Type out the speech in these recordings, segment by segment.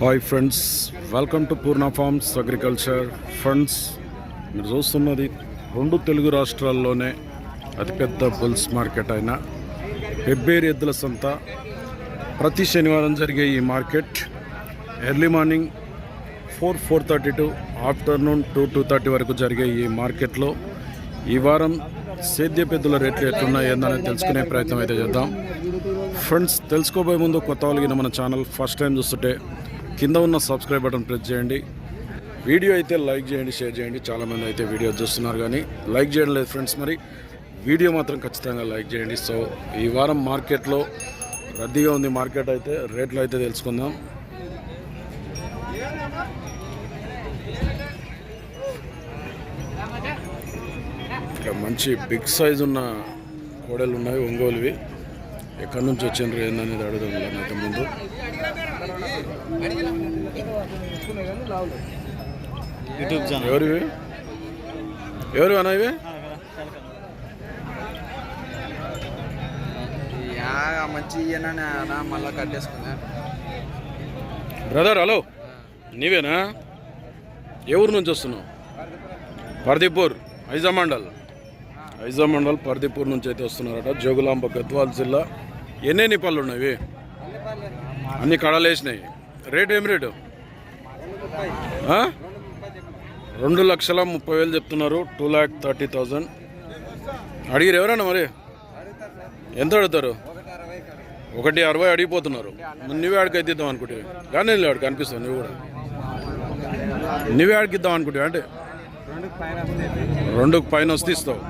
Hi friends welcome to Poorna farms agriculture. Friends మీరు చూస్తున్నది రెండు తెలుగు రాష్ట్రాల్లోనే అతిపెద్ద బుల్స్ మార్కెట్ అయిన పెబ్బేరి ఎద్దుల సంత. ప్రతి శనివారం జరిగే ఈ market early morning four four thirty to afternoon two two thirty వరకు జరిగే ఈ మార్కెట్లో ఈ వారం సేద్య పెద్దల రేట్లు ఎట్లున్నాయి ఏందని తెలుసుకునే ప్రయత్నం అయితే చేద్దాం. ఫ్రెండ్స్ తెలుసుకోబోయే ముందు కొత్త వాళ్ళకి మన ఛానల్ ఫస్ట్ టైం చూస్తుంటే కింద ఉన్న సబ్స్క్రైబ్ బటన్ ప్రెస్ చేయండి. వీడియో అయితే లైక్ చేయండి షేర్ చేయండి. చాలామంది అయితే వీడియో చూస్తున్నారు కానీ లైక్ చేయడం లేదు ఫ్రెండ్స్ మరి. వీడియో మాత్రం ఖచ్చితంగా లైక్ చేయండి. సో ఈ వారం మార్కెట్లో రద్దీగా ఉంది మార్కెట్ అయితే రేట్లు అయితే తెలుసుకుందాం. మంచి బిగ్ సైజ్ ఉన్న కోడలు ఉన్నాయి ఒంగోలువి. ఎక్కడి నుంచి వచ్చిండ్రు ఏందనేది అడుగుదాం అయితే ముందు. YouTube channel. ఎవరివి? ఎవరు అన్న ఇవి? యా మంచి మళ్ళీ కట్టేసుకున్నా బ్రదర్ హలో. నీవేనా? ఏ ఊరు నుంచి వస్తున్నావు? పర్దీపూర్ ఐజా మండల్ ఐజా మండల్ పర్దీపూర్ నుంచి అయితే వస్తున్నారట. జోగులాంబ గద్వాల్ జిల్లా. ఎన్నెన్ని పళ్ళు ఉన్నాయి అన్ని కడలేసినాయి రేట్ ఏం రేటు? రెండు లక్షల ముప్పై వేలు చెప్తున్నారు. Two lakh thirty thousand. అడిగిరు ఎవరన్నా మరి? ఎంత అడుగుతారు? ఒకటి అరవై అడిగిపోతున్నారు. నువ్వే ఆడికి అయితే ఇద్దాం అనుకుంటే. కానీ ఆడికి అనిపిస్తావు నువ్వు కూడా. నువ్వే ఆడికి ఇద్దాం అనుకుంటే అంటే. రెండు పైన వస్తే ఇస్తావు.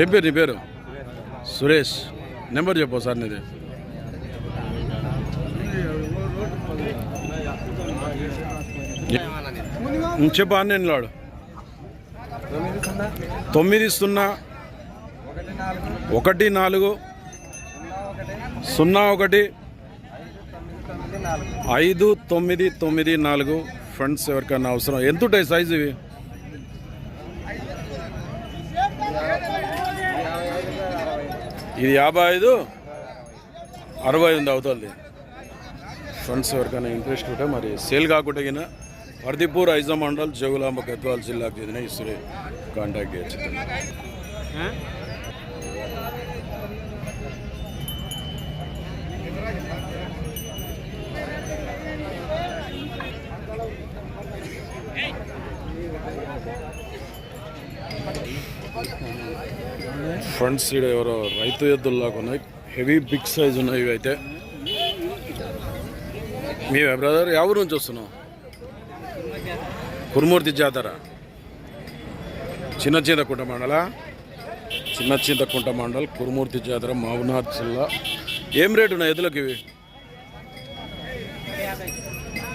ఏం పేరు నీ పేరు? సురేష్. నెంబర్ చెప్పు సార్ నీది. చెప్పు ఆన్లైన్ లాడు. తొమ్మిది సున్నా ఒకటి నాలుగు సున్నా ఒకటి ఐదు తొమ్మిది తొమ్మిది నాలుగు. ఫ్రెండ్స్ ఎవరికైనా అవసరం? ఎంత ఉంటాయి సైజు ఇవి? ఇది యాభై ఐదు అరవై ఉంది అవుతుంది. ఫ్రెండ్స్ ఎవరికైనా ఇంట్రెస్ట్ ఉంటే మరి సేల్ కాకుండా గిన పర్దిపూర్ ఐజా మండల్ జగులాంబ గద్వాల్ జిల్లాకు చెందిన ఇసురే కాంటాక్ట్ చేయొచ్చు ఫ్రంట్ సైడ్ ఎవరో రైతు ఎద్దుల్లాగా ఉన్నాయి హెవీ బిగ్ సైజ్ ఉన్నాయి ఇవి అయితే మీ బ్రదర్ ఎవరి నుంచి వస్తున్నావు కురుమూర్తి జాతర. చిన్న చింతకుంట మండల. చిన్న చింతకుంట మండల్ కురుమూర్తి జాతర మావునాథ్ జిల్లా. ఏం రేటు ఉన్నాయి ఎద్దులకి ఇవి?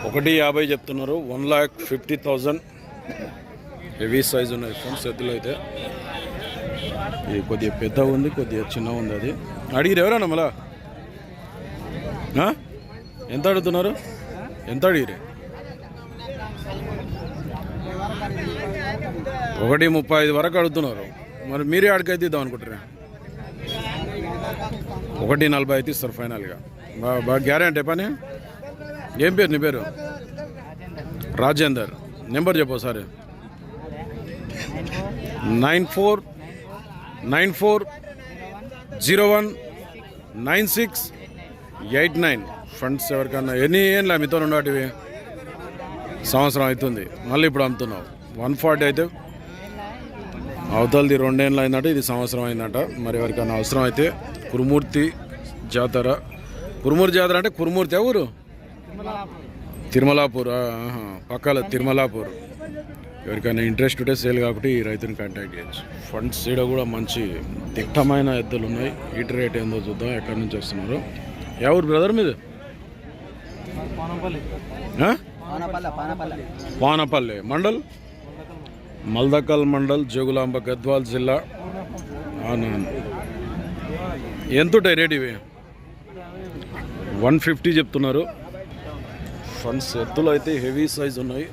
ఒకటి యాభై చెప్తున్నారు. One lakh fifty thousand heavy size ఉన్నాయి ఫ్రెండ్స్ ఎద్దులు అయితే. ఇది కొద్దిగా పెద్ద ఉంది కొద్దిగా చిన్న ఉంది అది. అడిగిరు ఎవరన్నా మళ్ళా? ఆ? ఎంత అడుగుతున్నారు? ఎంత అడిగిరే ఒకటి ముప్పై ఐదు వరకు అడుగుతున్నారు. మరి మీరే అడిగైతే ఇద్దాం అనుకుంటారా ఒకటి నలభై అయితే ఇస్తారు ఫైనల్గా బాగా బాగా గ్యారెంటీ పని? ఏం పేరు నీ పేరు? రాజేందర్. నెంబర్ చెప్పు sir nine four nine four zero one nine six eight nine. Friends ఎవరికన్నా ఎన్ని ఏంలా మీతో ఉండేటివి సంవత్సరం అవుతుంది. మళ్ళీ ఇప్పుడు అమ్ముతున్నావు. వన్ ఫార్టీ అయితే అవతలది రెండేళ్ళు అయిందంట ఇది సంవత్సరం అయిందంట. మరి ఎవరికైనా అవసరం అయితే కురుమూర్తి జాతర. కురుమూర్తి జాతర అంటే కురుమూర్తి ఎవరు తిరుమలాపూర్ పక్కల తిరుమలాపూర్. ఎవరికైనా ఇంట్రెస్ట్ ఉంటే సేల్ కాబట్టి ఈ రైతుని కాంటాక్ట్ చేయొచ్చు. ఫండ్స్ సీడ కూడా మంచి దిట్టమైన ఎద్దులు ఉన్నాయి. ఈటి రేట్ ఏందో చూద్దాం ఎక్కడి నుంచి వస్తున్నారు. ఎవరు బ్రదర్ మీద? ఆ? వానపల్లి మండల్? మల్దకల్ మండల్ జోగులాంబ గద్వాల్ జిల్లా. అవును ఎంత ఉంటాయి రేట్ ఇవి? వన్ ఫిఫ్టీ చెప్తున్నారు. ఫండ్స్ ఎత్తులు అయితే హెవీ సైజ్ ఉన్నాయి.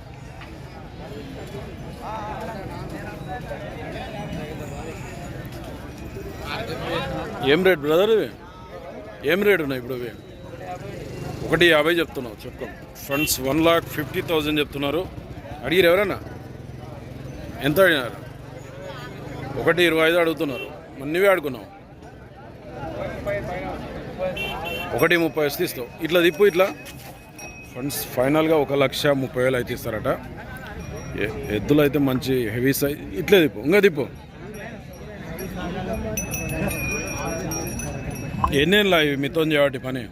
ఏం రేట్ బ్రదర్ ఇవి? ఏం రేట్ ఉన్నాయి ఇప్పుడు ఇవి? ఒకటి యాభై చెప్తున్నావు చెప్పుకో ఫండ్స్ వన్ లాక్ ఫిఫ్టీ థౌజండ్ చెప్తున్నారు. అడిగిరు ఎవరన్నా? ఎంత అడిగినారు? ఒకటి ఇరవై ఐదు అడుగుతున్నారు. మరి నువ్వే అడుగున్నావు. ఒకటి ముప్పై వేసి తీస్తావు ఇట్లా తిప్పు ఇట్లా. ఫండ్స్ ఫైనల్గా ఒక లక్ష ముప్పై వేలు అయితే ఇస్తారట. ఎద్దులు అయితే మంచి హెవీ సైజ్ ఇట్లే తిప్పు ఇంకా తిప్పు. ఎన్నేళ్ళ ఇవి మీతో చేయబట్టి పని?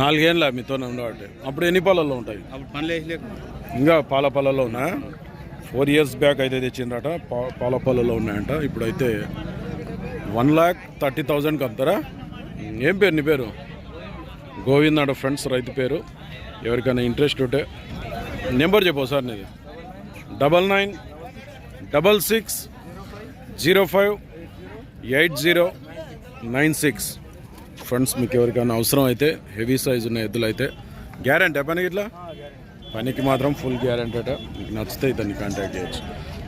నాలుగేళ్ళ మీతో ఉండబట్టి అప్పుడు ఎన్ని పాలల్లో ఉంటాయి? ఇంకా పాలపల్లలో ఉన్నా. ఫోర్ ఇయర్స్ బ్యాక్ అయితే తెచ్చిండ్రట. పా- పాల ఉన్నాయంట. ఇప్పుడైతే వన్ ల్యాక్ థర్టీ థౌజండ్కి అమ్ముతారా? ఏం పేరు నీ పేరు? గోవింద్ అట ఫ్రెండ్స్ రైతు పేరు. ఎవరికైనా ఇంట్రెస్ట్ ఉంటే నెంబర్ చెప్పు సార్ నీది. Double nine double six zero five eight zero nine six friends మీకు ఎవరికైనా అవసరం అయితే హెవీ సైజ్ ఉన్న ఎద్దులు అయితే గ్యారంటీ పని ఇట్లా పనికి మాత్రం ఫుల్ గ్యారంటీ అట. మీకు నచ్చితే ఇతన్ని కాంటాక్ట్ చేయొచ్చు.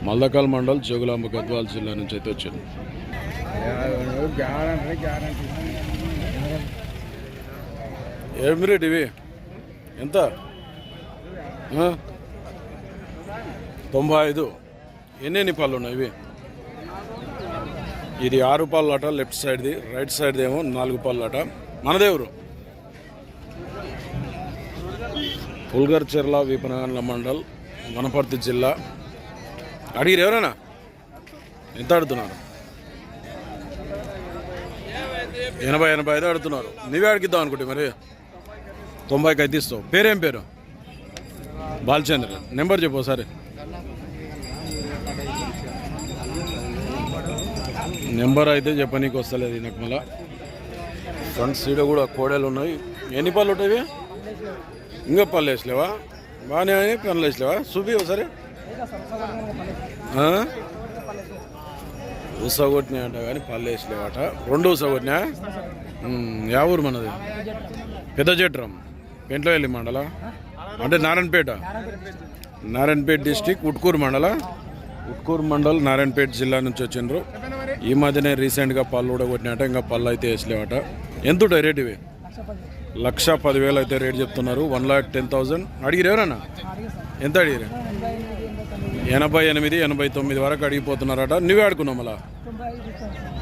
మల్దకాల్ మండల్ జోగులాంబ గద్వాల జిల్లా నుంచి అయితే వచ్చింది. ఏమి రేట్ ఇవి ఎంత తొంభై ఐదు. ఎన్ని పళ్ళు ఉన్నాయి ఇవి? ఇది ఆరు పళ్ళు అట లెఫ్ట్ సైడ్ది రైట్ సైడ్ది ఏమో నాలుగు పళ్ళు అట మనదేవరు పుల్గర్ చెర్ల విపనగండ్ల మండల్ వనపర్తి జిల్లా. అడిగిరు ఎవరైనా? ఎంత అడుగుతున్నారు? ఎనభై ఎనభై ఐదు అడుగుతున్నారు. నువ్వే అడిగిద్దాం అనుకుంటే మరి. తొంభైకి అయితే ఇస్తావు. పేరేం పేరు? బాలచంద్ర. నెంబర్ చెప్పు ఒకసారి. నెంబర్ అయితే చెప్పనీకి వస్తలేదు నాకు మళ్ళా ఫ్రంట్ సీడ్ కూడా కోడలు ఉన్నాయి. ఎన్ని పళ్ళు ఉంటాయి ఇంకా పనులు వేసలేవా? బాగానే అని పనులు వేసలేవా? చూపి ఒకసారి. ఉసగొట్టినాయి అంట కానీ పనులు వేసలేవాట. రెండు ఉసగొట్టినా యా ఊరు మనది? పెద్ద చెట్రం పెంట్లో వెళ్ళి మండల? అంటే నారాయణపేట? నారాయణపేట డిస్టిక్ ఉట్కూరు మండల? ఉట్కూరు మండల్ నారాయణపేట జిల్లా నుంచి వచ్చిండ్రు. ఈ మధ్యనే రీసెంట్గా పళ్ళు కూడా కొట్టినట ఇంకా పళ్ళు అయితే వేసలేవాట. ఎంత ఉంటాయి రేట్ ఇవి? లక్ష పదివేలు అయితే రేట్ చెప్తున్నారు. వన్ లాక్ టెన్ థౌజండ్ అడిగిరే ఎవరన్నా? ఎంత అడిగిరు ఎనభై ఎనిమిది ఎనభై తొమ్మిది వరకు అడిగిపోతున్నారట. నువ్వే ఆడుకున్నావు మళ్ళా?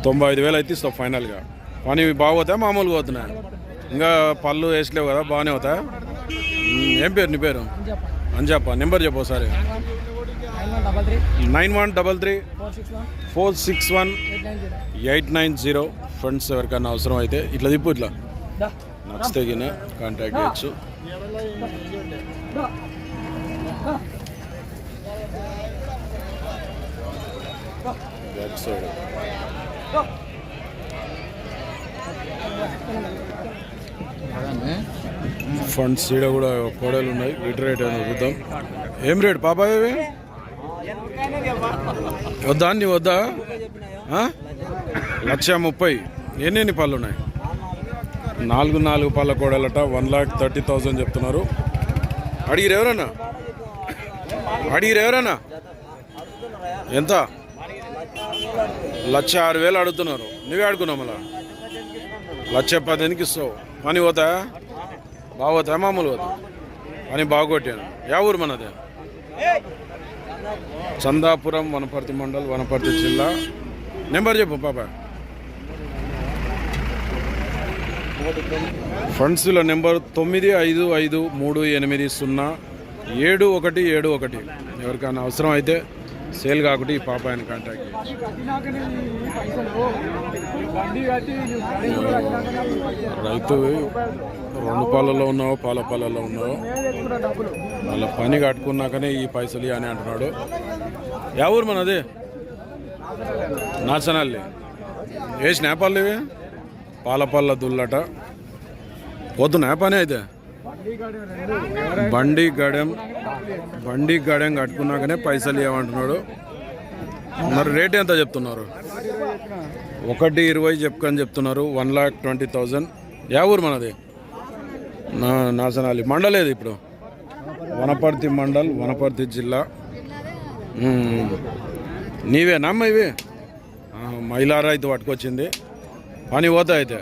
తొంభై ఐదు వేలు అయితే ఇస్తావు ఫైనల్గా. పని బాగోతాయా మామూలుగా పోతున్నాయి? ఇంకా పళ్ళు వేసలేవు కదా బాగానే అవుతాయా ఏం పేరు నీ పేరు? అంజప్ప. నెంబర్ చెప్పు ఒకసారి. Nine one double three four six one eight nine zero. Friends ఎవరికైనా అవసరం అయితే ఇట్లా తిప్పు ఇట్లా. నచ్చితే గిన కాంటాక్ట్ చేయొచ్చు. దా బ్యాక్ సైడ్ ఫండ్స్ ఈడ కూడా కోడలు ఉన్నాయి. వీటి రేట్ ఏమైనా చూద్దాం ఏం రేట్ పాపా ఇవి వద్దా నీ వద్దా? లక్ష ముప్పై. ఎన్ని ఎన్ని పళ్ళు ఉన్నాయి? నాలుగు నాలుగు పళ్ళ కోడలట వన్ లాక్ థర్టీ థౌజండ్ చెప్తున్నారు. అడిగిరు ఎవరన్నా? అడిగిరు ఎవరన్నా? ఎంత? లక్ష ఆరు వేలు అడుగుతున్నారు. నువ్వే అడుగున్నావు మళ్ళా? లక్ష పదిహేనుకి ఇస్తావు. పని పోతా? బాగోతా మామూలు పోతా? పని బాగొట్టాను. యా ఊరు మనది? చందాపురం వనపర్తి మండల్ వనపర్తి జిల్లా. నెంబర్ చెప్పు పాప. ఫండ్స్ల నెంబర్ తొమ్మిది ఐదు ఐదు మూడు ఎనిమిది సున్నా ఏడు ఒకటి ఏడు ఒకటి. ఎవరికైనా అవసరం అయితే సేల్ కాకుండా ఈ పాప ఆయన కాంటాక్ట్ రైతు రెండు పాలలో ఉన్నావు? పాల పాలలో ఉన్నావు? వాళ్ళ పని కట్టుకున్నాకనే ఈ పైసలు అని అంటున్నాడు. యా ఊరు మనది? నాచనాలి ఏ స్నాపాలు ఇవి పాలపల్ల దుల్లట. పోతున్నా పని అయితే? బండి గడెం బండి గడెం కట్టుకున్నాకనే పైసలు ఇవ్వమంటున్నాడు. మరి రేట్ ఎంత చెప్తున్నారు? ఒకటి ఇరవై చెప్పుకొని చెప్తున్నారు. One lakh twenty thousand. Yeah ఊరు మనది? నా నాసనాలి. మండలేది ఇప్పుడు? వనపర్తి మండల్ వనపర్తి జిల్లా. నీవేనా అమ్మ ఇవి? ఆహా, మహిళా రైతు పట్టుకొచ్చింది. పని పోతా అయితే.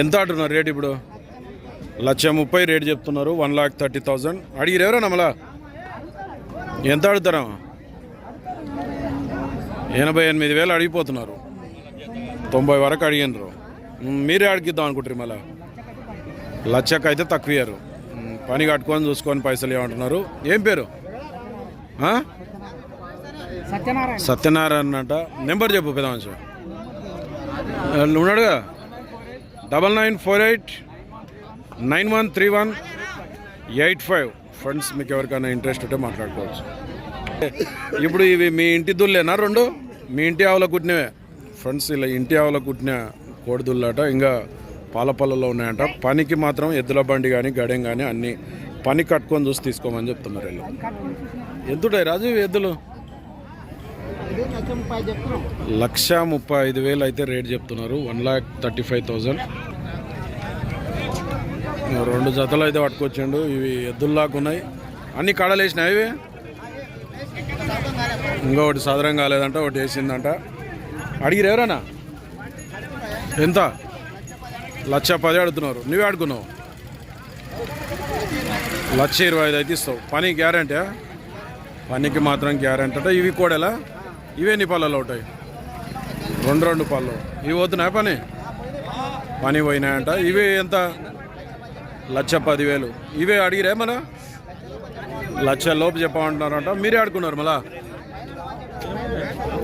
ఎంత అంటున్నారు రేట్ ఇప్పుడు? లక్ష ముప్పై రేట్ చెప్తున్నారు వన్ లాక్ థర్టీ థౌజండ్ అడిగిరు ఎవరైనా మళ్ళా? ఎంత అడుగుతారా? ఎనభై ఎనిమిది వేలు అడిగిపోతున్నారు. తొంభై వరకు అడిగినారు. మీరే అడిగిద్దాం అనుకుంటారు మళ్ళా. లక్షకు అయితే తక్కువ ఇయ్యరు. మ్, పని కట్టుకొని చూసుకొని పైసలు ఏమంటున్నారు ఏం పేరు? సత్యనారాయణ. సత్యనారాయణ అంట. నెంబర్ చెప్పు పెద్ద ఉన్నాడుగా double nine four eight nine one three one eight five friends మీకు ఎవరికైనా ఇంట్రెస్ట్ ఉంటే మాట్లాడుకోవచ్చు. ఇప్పుడు ఇవి మీ ఇంటి దుల్లేనా రెండు? మీ ఇంటి ఆవుల కుట్టినవే. ఫ్రెండ్స్ ఇలా ఇంటి ఆవుల కుట్టిన కోడిదుళ్ళట ఇంకా పాలపల్లలో ఉన్నాయంట. పనికి మాత్రం ఎద్దుల బండి కానీ గడెం కానీ అన్ని పని కట్టుకొని చూసి తీసుకోమని చెప్తున్నారు వీళ్ళు. ఎంతుంటాయి రాజు ఇవి ఎద్దులు? లక్ష ముప్పై ఐదు వేలు అయితే రేట్ చెప్తున్నారు. One lakh thirty five thousand రెండు జతలు అయితే పట్టుకొచ్చిండు. ఇవి ఎద్దుల్లాగా ఉన్నాయి. అన్ని కడలు వేసినాయి ఇవి? ఇంకొకటి సాధారణ కాలేదంట ఒకటి వేసిందంట. అడిగిరు ఎవరన్నా? ఎంత? లక్ష పది అడుగుతున్నారు. నువ్వే అడుగున్నావు లక్ష ఇరవై ఐదు అయితే ఇస్తావు. పని గ్యారంటీ పనికి మాత్రం గ్యారంటీ అంటే. ఇవి కూడలా? ఇవే నీ పళ్ళలో ఉంటాయి. రెండు రెండు పళ్ళు ఇవి పోతున్నాయి పని? పని పోయినాయంట. ఇవి ఎంత? లక్ష పదివేలు. ఇవే అడిగిరే మన లక్ష లోపు చెప్పమంటున్నారంట. మీరే అడుగున్నారు మళ్ళా?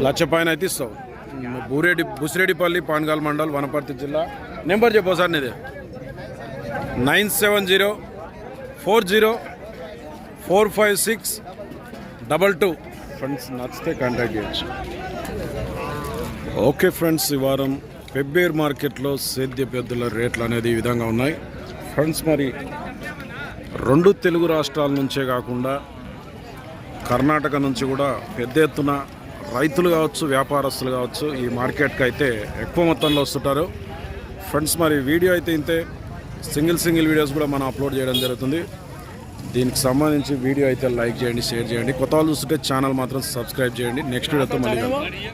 లక్ష పైన అయితే ఇస్తావు. బూరెడ్డి బుసిరెడ్డిపల్లి పాన్గాల్ మండల్ వనపర్తి జిల్లా. నెంబర్ చెప్పు సార్ నీది. Nine seven zero four zero four five six double two. Friends నచ్చితే కాంటాక్ట్ చేయొచ్చు. ఓకే ఫ్రెండ్స్ ఈ వారం పెబ్బేర్ మార్కెట్లో సేద్య పెద్దల రేట్లు అనేది ఈ విధంగా ఉన్నాయి. ఫ్రెండ్స్ మరి రెండు తెలుగు రాష్ట్రాల నుంచే కాకుండా కర్ణాటక నుంచి కూడా పెద్ద ఎత్తున రైతులు కావచ్చు వ్యాపారస్తులు కావచ్చు ఈ మార్కెట్కి అయితే ఎక్కువ మొత్తంలో వస్తుంటారు. ఫ్రెండ్స్ మరి వీడియో అయితే ఇంతే. సింగిల్ సింగిల్ వీడియోస్ కూడా మనం అప్లోడ్ చేయడం జరుగుతుంది. దీనికి సంబంధించి వీడియో అయితే లైక్ చేయండి షేర్ చేయండి. కొత్త వాళ్ళు చూస్తుంటే ఛానల్ మాత్రం సబ్స్క్రైబ్ చేయండి. నెక్స్ట్ వీడియోతో మళ్ళీ